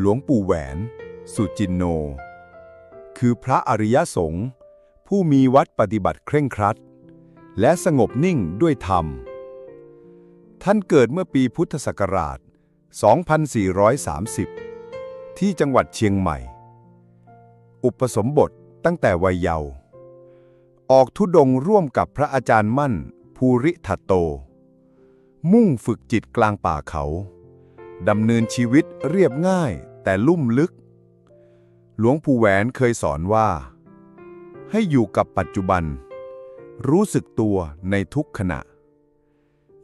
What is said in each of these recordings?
หลวงปู่แหวน สุจินโน คือพระอริยสงฆ์ผู้มีวัดปฏิบัติเคร่งครัด และสงบนิ่งด้วยธรรม ท่านเกิดเมื่อปีพุทธศักราช 2430 ที่จังหวัดเชียงใหม่ อุปสมบทตั้งแต่วัยเยาว์ออกทุดงร่วมกับพระอาจารย์มั่น ภูริทัตโต มุ่งฝึกจิตกลางป่าเขา ดำเนินชีวิตเรียบง่าย แต่ลุ่มลึก หลวงปู่แหวนเคยสอนว่า ให้อยู่กับปัจจุบัน รู้สึกตัวในทุกขณะ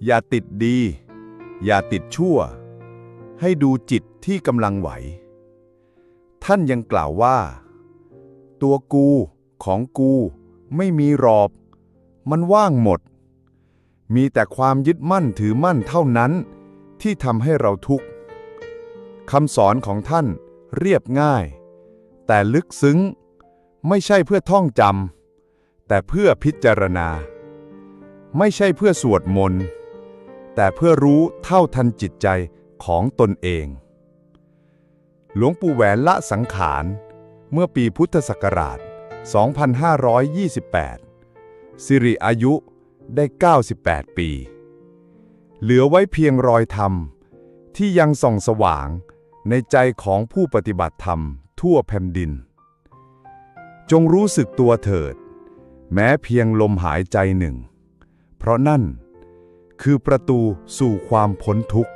อย่าติดดี อย่าติดชั่ว ให้ดูจิตที่กำลังไหว ท่านยังกล่าวว่า ตัวกูของกูไม่มีรอบ มันว่างหมด มีแต่ความยึดมั่นถือมั่นเท่านั้นที่ทำให้เราทุกข์ คำสอนของท่านเรียบง่าย แต่ลึกซึ้ง ไม่ใช่เพื่อท่องจำแต่เพื่อพิจารณา ไม่ใช่เพื่อสวดมนต์ แต่เพื่อรู้เท่าทันจิตใจของตนเอง หลวงปู่แหวนละสังขารเมื่อปีพุทธศักราช 2528 สิริอายุได้ 98 ปี เหลือไว้เพียงรอยธรรมที่ยังส่องสว่าง ในใจของผู้ปฏิบัติธรรมทั่วแผ่นดิน จงรู้สึกตัวเถิด แม้เพียงลมหายใจหนึ่ง เพราะนั่นคือประตูสู่ความพ้นทุกข์